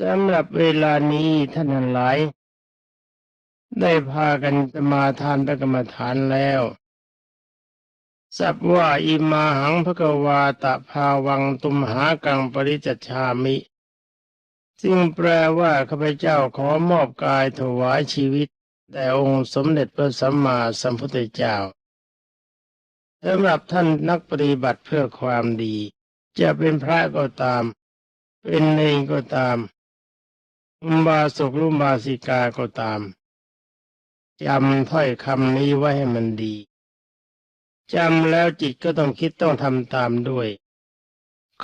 สำหรับเวลานี้ท่านทั้งหลาย ได้พากันสมาทานพระกรรมฐานแล้วสับว่าอิมาหังพระกวาตะภาวังตุมหากังปริจจชามิ ซึ่งแปลว่าข้าพเจ้าขอมอบกายถวายชีวิตแด่องค์สมเด็จพระสัมมาสัมพุทธเจ้าสำหรับท่านนักปฏิบัติเพื่อความดี จะเป็นพระก็ตาม เป็นเนรก็ตาม อุบาสกลุบาสิกาก็ตามจำถ้อยคำนี้ไว้ให้มันดีจำแล้วจิตก็ต้องคิดต้องทำตามด้วย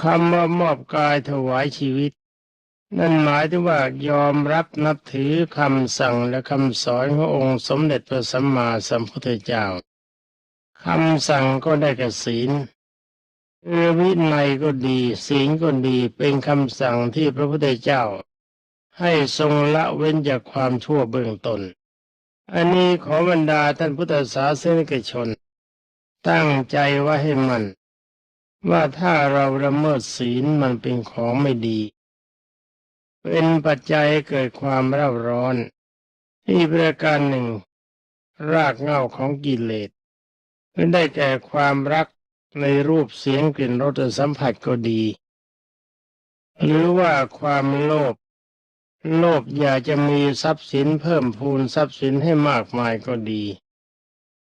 คำว่ามอบกายถวายชีวิต นั่นหมายถึงว่ายอมรับนับถือคำสั่งและคำสอนขององค์สมเด็จพระสัมมาสัมพุทธเจ้าคำสั่งก็ได้แก่ศีลเออวินัยก็ดี ศีลก็ดีเป็นคำสั่งที่พระพุทธเจ้า ให้ทรงละเว้นจากความชั่วเบื้องตนอันนี้ขอบรรดาท่านพุทธศาสนิกชน ตั้งใจไว้ให้มัน ว่าถ้าเราละเมิดศีลมันเป็นของไม่ดี เป็นปัจจัยเกิดความเร่าร้อน ที่ประการหนึ่ง รากเหง้าของกิเลสคือได้แก่ความรักในรูปเสียงกลิ่นรสสัมผัสก็ดี หรือว่าความโลภ โลภอยากจะมีทรัพย์สินเพิ่มพูนทรัพย์สินให้มากมายก็ดี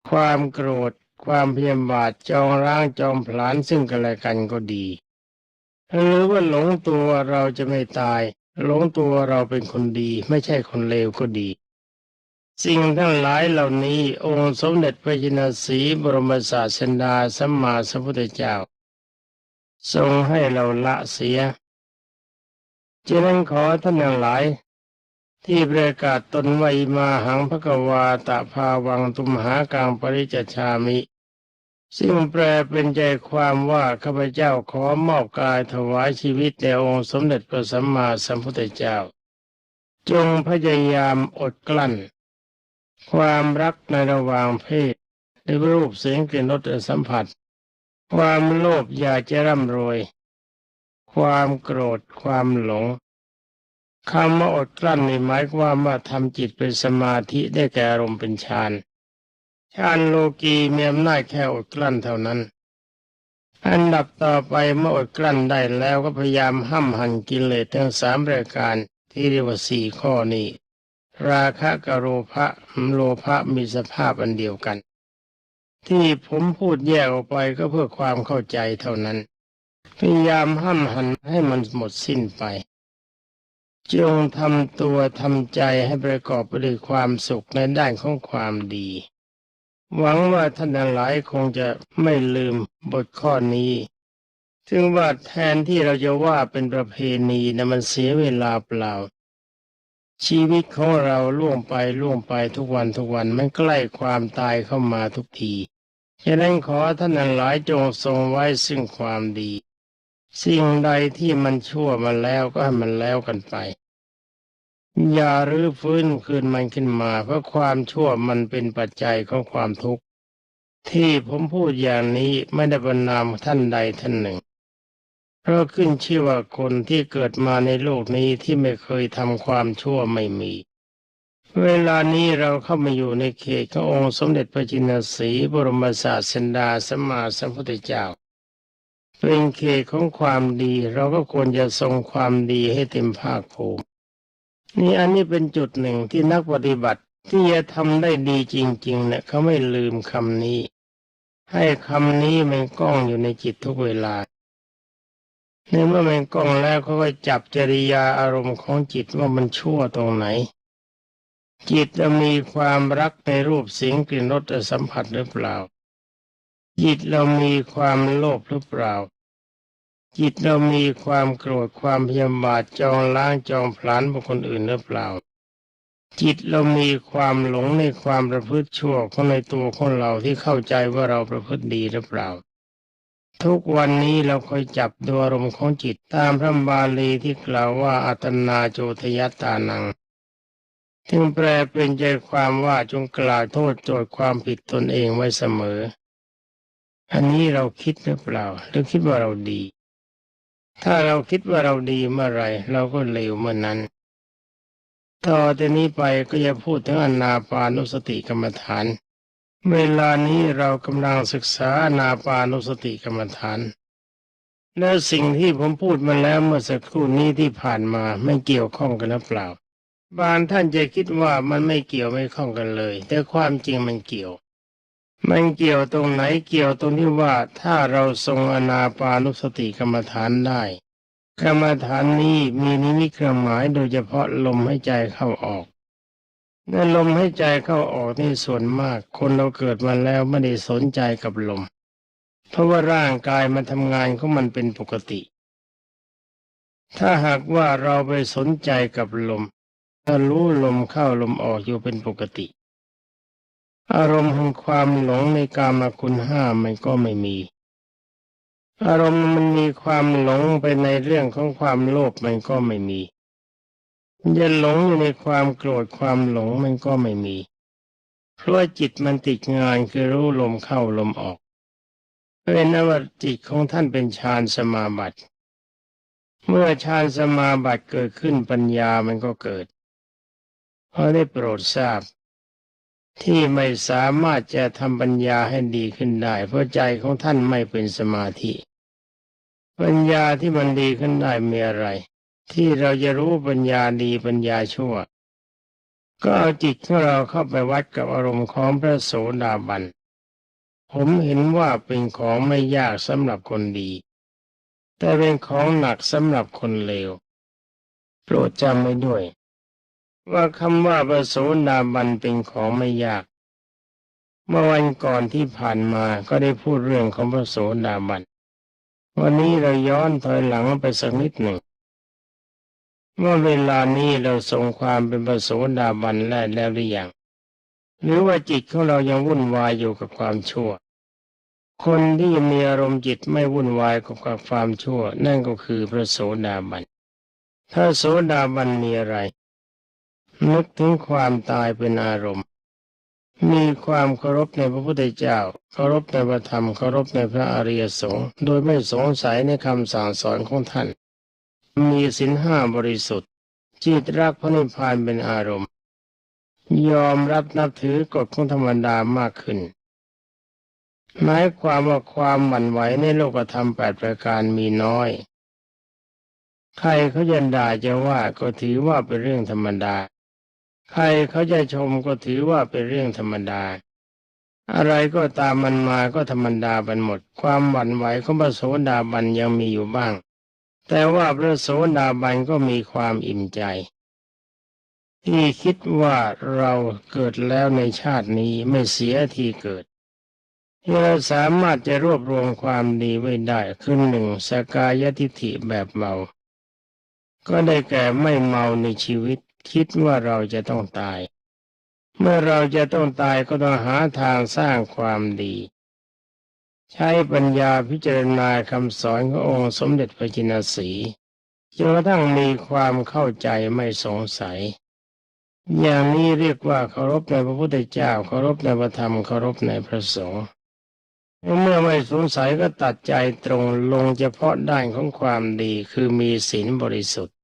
ความโกรธ ความเพียรบาทจองร่างจองผลาญซึ่งกันและกันก็ดีหรือว่าหลงตัวเราจะไม่ตาย หลงตัวเราเป็นคนดีไม่ใช่คนเลวก็ดี สิ่งทั้งหลายเหล่านี้องค์สมเด็จพระจินสีบรมศาสดาสัมมาสัมพุทธเจ้า ทรงให้เราละเสีย ฉะนั้นขอท่านทั้งหลาย ที่ประกาศตนไวมาหังพระกวาตะภาวังตุมหากลางปริจจชามิ ซึ่งแปลเป็นใจความว่าข้าพเจ้าขอมอบกายถวายชีวิตแด่องค์สมเด็จพระสัมมาสัมพุทธเจ้า จงพยายามอดกลั้น ความรักในระหว่างเพศในรูปเสียงกลิ่นรสสัมผัส ความโลภอยากจะร่ำรวย ความโกรธความหลงคำว่าอดกลั้นนี่หมายความว่าทำจิตเป็นสมาธิได้แก่อารมณ์เป็นฌานฌานโลกีมีอำนาจแค่อดกลั้นเท่านั้น อันดับต่อไปเมื่ออดกลั้นได้แล้วก็พยายามห้ำหันกิเลสทั้งสามรายการที่เรียกว่าสี่ข้อนี้ ราคะกโรภะโลภะมีสภาพอันเดียวกัน ที่ผมพูดแยกออกไปก็เพื่อความเข้าใจเท่านั้น พยายามห้ามหันให้มันหมดสิ้นไปจงทำตัวทำใจให้ประกอบไปด้วยความสุขในด้านของความดี หวังว่าท่านหลายคงจะไม่ลืมบทข้อนี้ถึงว่าแทนที่เราจะว่าเป็นประเพณีนะมันเสียเวลาเปล่า ชีวิตของเราล่วงไปล่วงไปทุกวันทุกวันมันใกล้ความตายเข้ามาทุกทีฉะนั้นขอท่านหลายจงทรงไว้ซึ่งความดี สิ่งใดที่มันชั่วมาแล้วก็ให้มันแล้วกันไป อย่ารื้อฟื้นคืนมันขึ้นมา เพราะความชั่วมันเป็นปัจจัยของความทุกข์ ที่ผมพูดอย่างนี้ไม่ได้บรรนามท่านใดท่านหนึ่ง เพราะขึ้นชื่อว่าคนที่เกิดมาในโลกนี้ที่ไม่เคยทำความชั่วไม่มี เวลานี้เราเข้ามาอยู่ในเขตขององค์สมเด็จพระจินสีบรมศาสดาสัมมาสัมพุทธเจ้า เป็นเขตของความดี เราก็ควรจะทรงความดีให้เต็มภาคภูมินี่อันนี้เป็นจุดหนึ่งที่นักปฏิบัติที่จะทำได้ดีจริงๆเนี่ยเขาไม่ลืมคำนี้ ให้คำนี้มันกล้องอยู่ในจิตทุกเวลาในเมื่อมันกล้องแล้วเขาก็จับจริยาอารมณ์ของจิตว่ามันชั่วตรงไหน จิตจะมีความรักในรูปเสียงกลิ่นรสสัมผัสหรือเปล่า จิตเรามีความโลภหรือเปล่า จิตเรามีความโกรธความพยาบาทจองล้างจองผลาญบุคคลอื่นหรือเปล่า จิตเรามีความหลงในความประพฤติชั่วของในตัวของเราที่เข้าใจว่าเราประพฤติดีหรือเปล่า ทุกวันนี้เราคอยจับดูอารมณ์ของจิตตามพระบาลีที่กล่าวว่าอัตนาโจทยตานังถึงแปลเป็นใจความว่าจงกล่าวโทษโจทย์ความผิดตนเองไว้เสมอ อันนี้เราคิดหรือเปล่า หรือคิดว่าเราดี ถ้าเราคิดว่าเราดีเมื่อไรเราก็เลวเมื่อนั้น ต่อแต่นี้ไปก็จะพูดถึงอนาปานุสติกรรมฐาน เวลานี้เรากำลังศึกษาอนาปานุสติกรรมฐาน และสิ่งที่ผมพูดมาแล้วเมื่อสักครู่นี้ที่ผ่านมาไม่เกี่ยวข้องกันหรือเปล่า บางท่านจะคิดว่ามันไม่เกี่ยวไม่ข้องกันเลย แต่ความจริงมันเกี่ยว มันเกี่ยวตรงไหนเกี่ยวตรงที่ว่าถ้าเราทรงอนาปานุสติกรรมฐานได้กรรมฐานนี้มีนิมิตเครื่องหมายโดยเฉพาะลมให้ใจเข้าออกในลมให้ใจเข้าออกนี่ส่วนมาก คนเราเกิดมาแล้วไม่ได้สนใจกับลม เพราะว่าร่างกายมันทำงานของมันเป็นปกติ ถ้าหากว่าเราไปสนใจกับลมถ้ารู้ลมเข้าลมออกอยู่เป็นปกติ อารมณ์แห่งความหลงในกามคุณห้ามันก็ไม่มี อารมณ์มันมีความหลงไปในเรื่องของความโลภมันก็ไม่มีจะหลงอยู่ในความโกรธความหลงมันก็ไม่มี เพราะจิตมันติดงานคือรู้ลมเข้าลมออกเป็นนว่าจิตของท่านเป็นฌานสมาบัติ เมื่อฌานสมาบัติเกิดขึ้นปัญญามันก็เกิดเพราะได้โปรดทราบ ที่ไม่สามารถจะทำปัญญาให้ดีขึ้นได้ เพราะใจของท่านไม่เป็นสมาธิ ปัญญาที่มันดีขึ้นได้มีอะไร ที่เราจะรู้ปัญญาดีปัญญาชั่ว ก็เอาจิตของเราเข้าไปวัดกับอารมณ์ของพระโสดาบันผมเห็นว่าเป็นของไม่ยากสำหรับคนดี แต่เป็นของหนักสำหรับคนเลวโปรดจำไว้ด้วย ว่าคำว่าพระโสดาบันเป็นของไม่ยาก เมื่อวันก่อนที่ผ่านมาก็ได้พูดเรื่องของพระโสดาบัน วันนี้เราย้อนถอยหลังไปสักนิดหนึ่งว่าเวลานี้เราทรงความเป็นพระโสดาบันแล้วแล้วหรือยังหรือว่าจิตของเรายังวุ่นวายอยู่กับความชั่ว คนที่มีอารมณ์จิตไม่วุ่นวายกับความชั่ว นั่นก็คือพระโสดาบัน ถ้าโสดาบันมีอะไร นึกถึงความตายเป็นอารมณ์ มีความเคารพในพระพุทธเจ้า เคารพในพระธรรม เคารพในพระอริยสงฆ์โดยไม่สงสัยในคำสั่งสอนของท่าน มีสินห้าบริสุทธิ์ จิตรักพระนิพพานเป็นอารมณ์ ยอมรับนับถือกฎของธรรมดามากขึ้นหมายความว่าความหวั่นไหวในโลกธรรมแปดประการมีน้อย ใครเขาจะด่าจะว่าก็ถือว่าเป็นเรื่องธรรมดา ใครเขาจะชมก็ถือว่าเป็นเรื่องธรรมดา อะไรก็ตามมันมาก็ธรรมดาบันหมด ความหวั่นไหวของพระโสดาบันยังมีอยู่บ้าง แต่ว่าพระโสดาบันก็มีความอิ่มใจ ที่คิดว่าเราเกิดแล้วในชาตินี้ไม่เสียทีเกิดที่เราสามารถจะรวบรวมความดีไว้ได้คือหนึ่งสกายทิฐิแบบเมา ก็ได้แก่ไม่เมาในชีวิต คิดว่าเราจะต้องตาย เมื่อเราจะต้องตายก็ต้องหาทางสร้างความดี ใช้ปัญญาพิจารณาคำสอนขององค์สมเด็จพระจินสีจนกระทั่งมีความเข้าใจไม่สงสัย อย่างนี้เรียกว่าเคารพในพระพุทธเจ้าเคารพในพระธรรมเคารพในพระสงฆ์เมื่อไม่สงสัยก็ตัดใจตรงลงเฉพาะด้านของความดีคือมีศีลบริสุทธิ์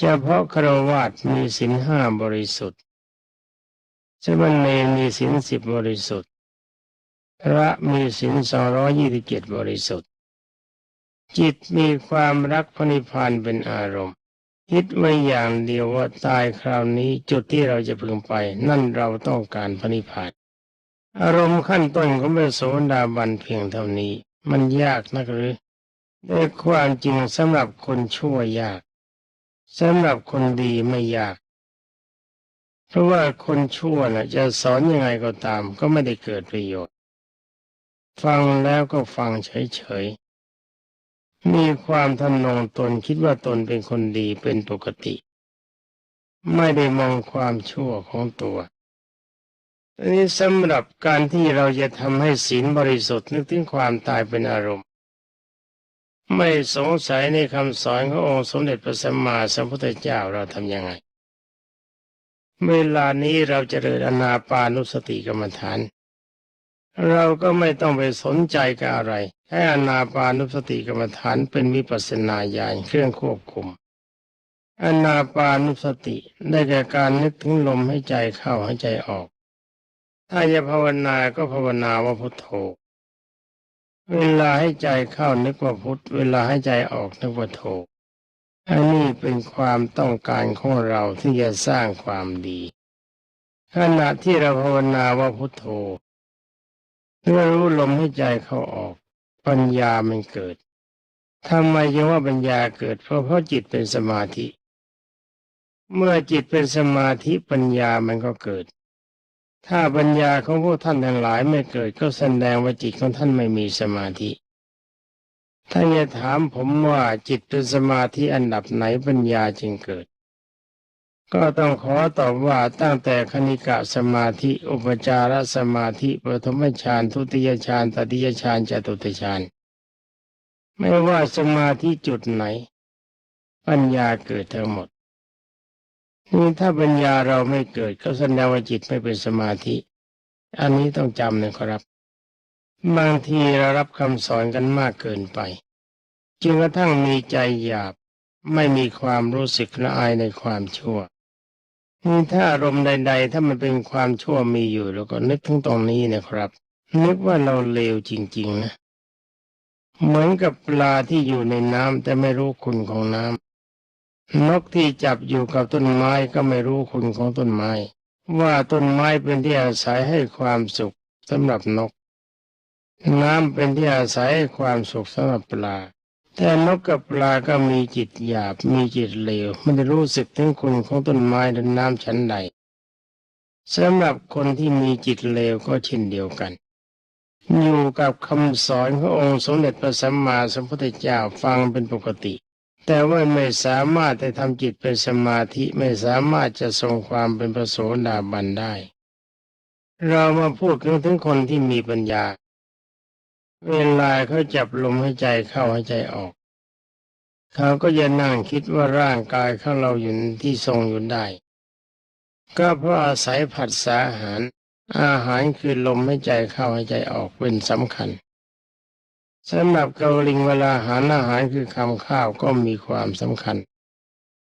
เฉพาะครวาสมีศีลห้าบริสุทธิ์สมณเณรมีศีลสิบบริสุทธิ์ พระมีศีลสองร้อยี่สิบเจ็ดบริสุทธิ์ จิตมีความรักพระนิพพานเป็นอารมณ์ คิดไว้อย่างเดียวว่าตายคราวนี้จุดที่เราจะพึงไป นั่นเราต้องการพระนิพพาน อารมณ์ขั้นต้นของพระโสดาบันเพียงเท่านี้ มันยากนักหรือแต่ความจริงสำหรับคนชั่วยาก สำหรับคนดีไม่ยาก เพราะว่าคนชั่วนะ่ะจะสอนยังไงก็ตาม ก็ไม่ได้เกิดประโยชน์ ฟังแล้วก็ฟังเฉยๆ มีความทำนงตนคิดว่าตนเป็นคนดีเป็นปกติ ไม่ได้มองความชั่วของตัวอันนี้สำหรับการที่เราจะทำให้ศีลบริสุทธิ์นึกถึงความตายเป็นอารมณ์ ไม่สงสัยในคำสอนขององค์สมเด็จพระสัมมาสัมพุทธเจ้าเราทำยังไง เวลานี้เราจเจริญอนาปานุสติกรรมฐาน เราก็ไม่ต้องไปสนใจกับอะไรแค่อนาปานุสติกรรมฐานเป็นวิปัสสนาญาณเครื่องควบคุม อนาปานุสติได้แก่การนึกถึงลมให้ใจเข้าให้ใจออก ถ้าจะภาวนาก็ภาวนาว่าพุทโธ เวลาให้ใจเข้านึกว่าพุทธเวลาให้ใจออกนึกว่าโธอันนี้เป็นความต้องการของเราที่จะสร้างความดีขณะที่เราภาวนาว่าพุทโธเมื่อรู้ลมให้ใจเข้าออก ปัญญามันเกิดทำไมยังว่าปัญญาเกิด เพราะเพราะจิตเป็นสมาธิ เมื่อจิตเป็นสมาธิปัญญามันก็เกิด ถ้าปัญญาของพวกท่านทั้งหลายไม่เกิดก็แสดงว่าจิตของท่านไม่มีสมาธิถ้านจะถามผมว่าจิตเป็นสมาธิอันดับไหนปัญญาจึงเกิด ก็ต้องขอตอบว่าตั้งแต่คณิกะสมาธิอุปจารสมาธิปฐมฌานทุติยฌานตติยฌานจตุติฌานไม่ว่าสมาธิจุดไหน ปัญญาเกิดทั้งหมด นี่ถ้าปัญญาเราไม่เกิดก็แสดงว่าจิตไม่เป็นสมาธิ อันนี้ต้องจำนะครับ บางทีเรารับคำสอนกันมากเกินไปจึงกระทั่งมีใจหยาบไม่มีความรู้สึกละอายในความชั่วนี่ถ้าอารมณ์ใด ๆ ถ้ามันเป็นความชั่วมีอยู่แล้วก็นึกถึงตรงนี้นะครับ นึกว่าเราเลวจริง ๆ นะ เหมือนกับปลาที่อยู่ในน้ำแต่ไม่รู้คุณของน้ำ นกที่จับอยู่กับต้นไม้ก็ไม่รู้คุณของต้นไม้ ว่าต้นไม้เป็นที่อาศัยให้ความสุขสำหรับนก น้ำเป็นที่อาศัยให้ความสุขสำหรับปลา แต่นกกับปลาก็มีจิตหยาบมีจิตเลวไม่ได้รู้สึกถึงคุณของต้นไม้และน้ำชั้นใดสำหรับคนที่มีจิตเลวก็เช่นเดียวกัน อยู่กับคำสอนขององค์สมเด็จพระสัมมาสัมพุทธเจ้าฟังเป็นปกติ แต่ว่าไม่สามารถจะทำจิตเป็นสมาธิไม่สามารถจะทรงความเป็นพระโสดาบันได้ เรามาพูดถึงคนที่มีปัญญา เวลาเขาจับลมให้ใจเข้าให้ใจออกเขาก็จะนั่งคิดว่าร่างกายของเราอยู่ที่ทรงอยู่ได้ ก็เพราะอาศัยผัสสะอาหาร อาหารคือลมให้ใจเข้าให้ใจออกเป็นสำคัญ สำหรับเกาลิงเวลาหารอาหารคือคำข้าวก็มีความสำคัญ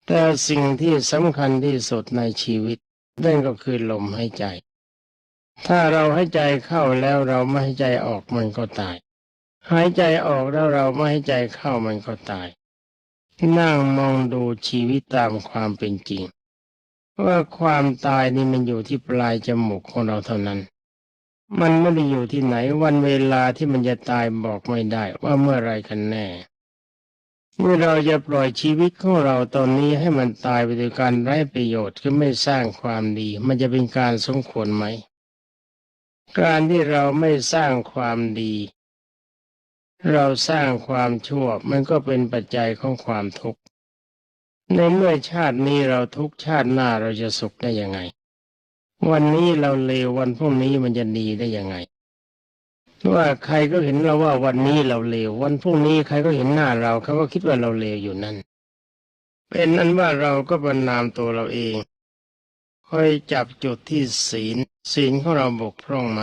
แต่สิ่งที่สำคัญที่สุดในชีวิตนั่นก็คือลมให้ใจ ถ้าเราให้ใจเข้าแล้วเราไม่ให้ใจออกมันก็ตาย หายใจออกแล้วเราไม่ให้ใจเข้ามันก็ตาย นั่งมองดูชีวิตตามความเป็นจริงว่าความตายนี่มันอยู่ที่ปลายจมูกของเราเท่านั้น มันไม่ได้อยู่ที่ไหนวันเวลาที่มันจะตายบอกไม่ได้ว่าเมื่อไรกันแน่ เมื่อเราจะปล่อยชีวิตของเราตอนนี้ให้มันตายไปโดยการไร้ประโยชน์คือไม่สร้างความดี มันจะเป็นการสมควรไหม การที่เราไม่สร้างความดี เราสร้างความชั่วมันก็เป็นปัจจัยของความทุกข์ในเมื่อชาตินี้เราทุกชาติหน้าเราจะสุขได้ยังไง วันนี้เราเลววันพรุ่งนี้มันจะดีได้ยังไงว่าใครก็เห็นเราว่าวันนี้เราเลววันพรุ่งนี้ใครก็เห็นหน้าเราเขาก็คิดว่าเราเลวอยู่นั่น เป็นนั้นว่าเราก็บรรนามตัวเราเองคอยจับจุดที่ศีล ศีลของเราบกพร่องไหม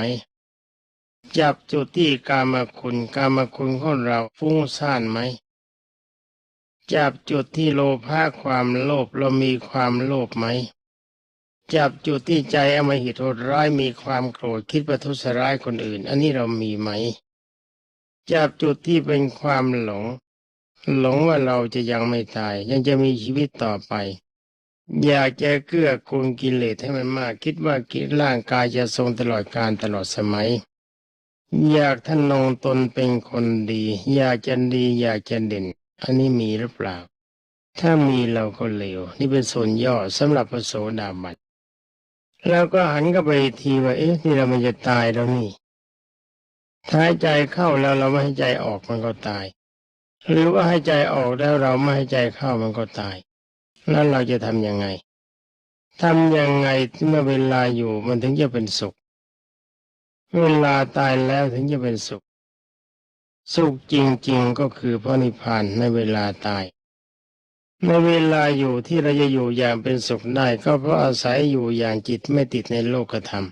จับจุดที่กามคุณกามคุณของเราฟุ้งซ่านไหม จับจุดที่โลภะความโลภเรามีความโลภไหม จับจุดที่ใจอมหิตโหดร้ายมีความโกรธคิดประทุษร้ายคนอื่น อันนี้เรามีไหม จับจุดที่เป็นความหลง หลงว่าเราจะยังไม่ตาย ยังจะมีชีวิตต่อไป อยากจะเกื้อกูลกิเลสให้มันมาก คิดว่ากิร่างกายจะทรงตลอดการตลอดสมัย อยากท่านงตนเป็นคนดี อยากจะดี อยากจะเด่น อันนี้มีหรือเปล่า ถ้ามีเราก็เลว นี่เป็นส่วนย่อสำหรับพระโสดาบัน แล้วก็หันก็ไปทีว่าเอ๊ะนี่เรามันจะตายแล้วนี่ถ้าให้ใจเข้าแล้วเราไม่ให้ใจออกมันก็ตาย หรือว่าให้ใจออกแล้วเราไม่ให้ใจเข้ามันก็ตาย แล้วเราจะทำยังไงทำยังไงเมื่อเวลาอยู่มันถึงจะเป็นสุข เวลาตายแล้วถึงจะเป็นสุข สุขจริงๆก็คือพระนิพพานในเวลาตาย ในเวลาอยู่ที่เราจะอยู่อย่างเป็นสุขได้ก็เพราะอาศัยอยู่อย่างจิตไม่ติดในโลกธรรม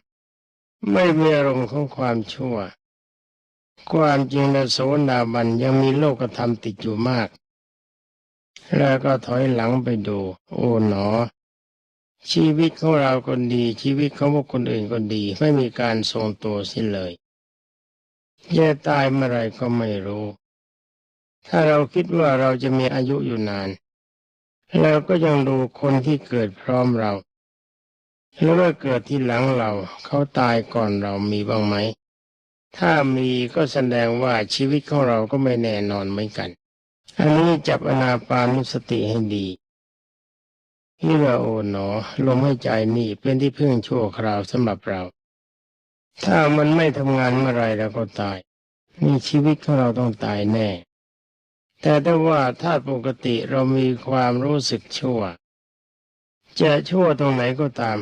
ไม่มีอารมณ์ของความชั่ว ความจริงและโสดาบันยังมีโลกธรรมติดอยู่มาก แล้วก็ถอยหลังไปดู โอ้หนอ ชีวิตของเราคนดี ชีวิตของพวกคนอื่นก็ดี ไม่มีการทรงตัวสิเลยจะตายเมื่อไรก็ไม่รู้ ถ้าเราคิดว่าเราจะมีอายุอยู่นาน เราก็ยังดูคนที่เกิดพร้อมเรา แล้วก็เกิดที่หลังเรา เขาตายก่อนเรามีบ้างไหม ถ้ามีก็แสดงว่าชีวิตของเราก็ไม่แน่นอนเหมือนกัน อันนี้จับอนาปานุสติให้ดีที่ว่าโอ๋หนอ ลมหายใจนี่เป็นที่พึ่งชั่วคราวสำหรับเรา ถ้ามันไม่ทำงานเมื่อไรเราก็ตายนี่ชีวิตของเราต้องตายแน่ แต่ถ้าว่าถ้าปกติเรามีความรู้สึกชั่ว จะชั่วตรงไหนก็ตาม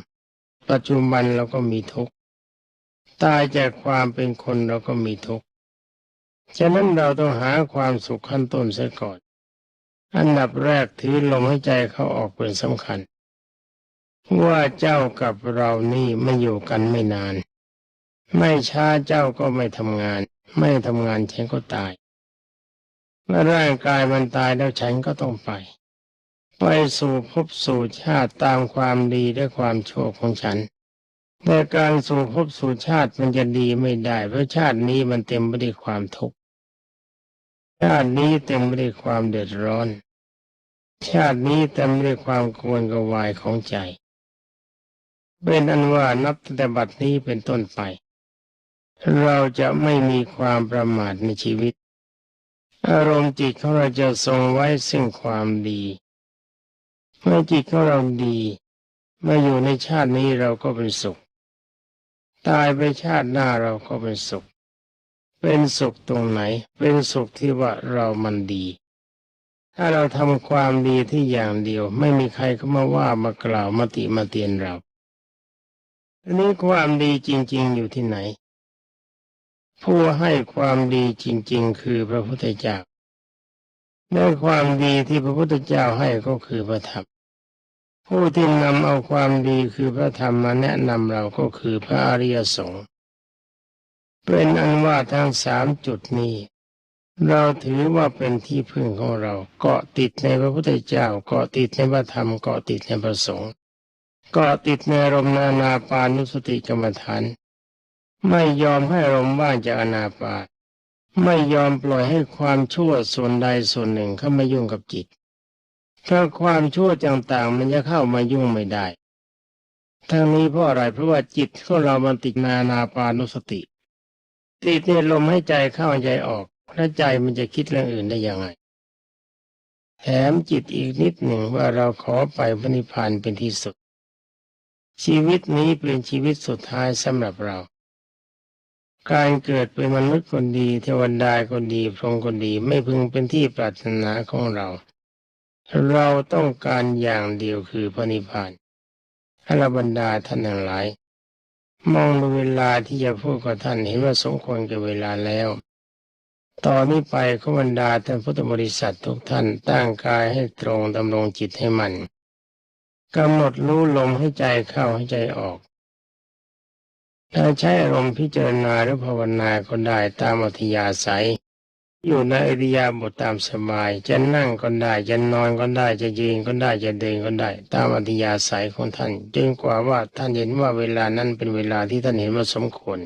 ปัจจุบันเราก็มีทุกข์ตายจากความเป็นคนเราก็มีทุกข์ฉะนั้นเราต้องหาความสุขขั้นต้นเสียก่อน อันดับแรกถือลมหายใจเขาออกเป็นสำคัญ ว่าเจ้ากับเรานี่ไม่อยู่กันไม่นาน ไม่ช้าเจ้าก็ไม่ทำงาน ไม่ทำงานฉันก็ตาย เมื่อร่างกายมันตายแล้วฉันก็ต้องไป ไปสู่ภพสู่ชาติตามความดีและความโชั่วของฉัน แต่การสู่ภพสู่ชาติมันจะดีไม่ได้ เพราะชาตินี้มันเต็มไปด้วยความทุกข์ ชาตินี้เต็มไปด้วยความเดือดร้อน ชาตินี้เต็มไปด้วยความกวนกวายของใจ เป็นอันว่านับแต่บัดนี้เป็นต้นไป เราจะไม่มีความประมาทในชีวิต อารมณ์จิตของเราจะทรงไว้ซึ่งความดี เมื่อจิตของเราดีเมื่ออยู่ในชาตินี้เราก็เป็นสุข ตายไปชาติหน้าเราก็เป็นสุข เป็นสุขตรงไหน เป็นสุขที่ว่าเรามันดี ถ้าเราทำความดีที่อย่างเดียว ไม่มีใครเข้ามาว่ามากล่าวมาติมาเตียนเราทีนี้ความดีจริง ๆ อยู่ที่ไหน ผู้ให้ความดีจริง ๆ คือพระพุทธเจ้าและความดีที่พระพุทธเจ้าให้ก็คือพระธรรมผู้ที่นำเอาความดีคือพระธรรมมาแนะนำเราก็คือพระอริยสงฆ์เป็นอันว่าทั้งสามจุดนี้ เราถือว่าเป็นที่พึ่งของเราเกาะติดในพระพุทธเจ้าเกาะติดในพระธรรมเกาะติดในพระสงฆ์เกาะติดในรมนานาปานุสติกรรมฐาน ไม่ยอมให้อารมว่างจากอนาปาไม่ยอมปล่อยให้ความชั่วส่วนใดส่วนหนึ่งเข้ามายุ่งกับจิตถ้าความชั่วต่างๆ มันจะเข้ามายุ่งไม่ได้ทั้งนี้เพราะอะไรเพราะว่าจิตของเรามันติดนานาปานุสติ ติดในลมให้ใจเข้าใจออกแล้วใจมันจะคิดเรื่องอื่นได้ยังไง แถมจิตอีกนิดหนึ่งว่าเราขอไปพระนิพพานเป็นที่สุด ชีวิตนี้เป็นชีวิตสุดท้ายสำหรับเรา การเกิดเป็นมนุษย์คนดี เทวดาคนดี พรหมคนดีไม่พึงเป็นที่ปรารถนาของเรา เราต้องการอย่างเดียวคือพระนิพพานอรบรรดาท่านทั้งหลาย มองดูเวลาที่จะพูดกับท่านเห็นว่าสมควรกับเวลาแล้วต่อนนี้ไปขบรรดาท่านพุทธบริษัททุกท่านตั้งกายให้ตรงดำรงจิตให้มันกำหนดรู้ลมให้ใจเข้าให้ใจออก ถ้าใช้อารมณ์พิจารณาหรือภาวนาก็ได้ตามอัธยาศัย อยู่ในอิริยาบถตามสบาย จะนั่งก็ได้จะนอนก็ได้จะยืนก็ได้จะเดินก็ได้ ตามอัธยาศัยของท่าน จึงกว่าว่าท่านเห็นว่าเวลานั้นเป็นเวลาที่ท่านเห็นว่าสมควร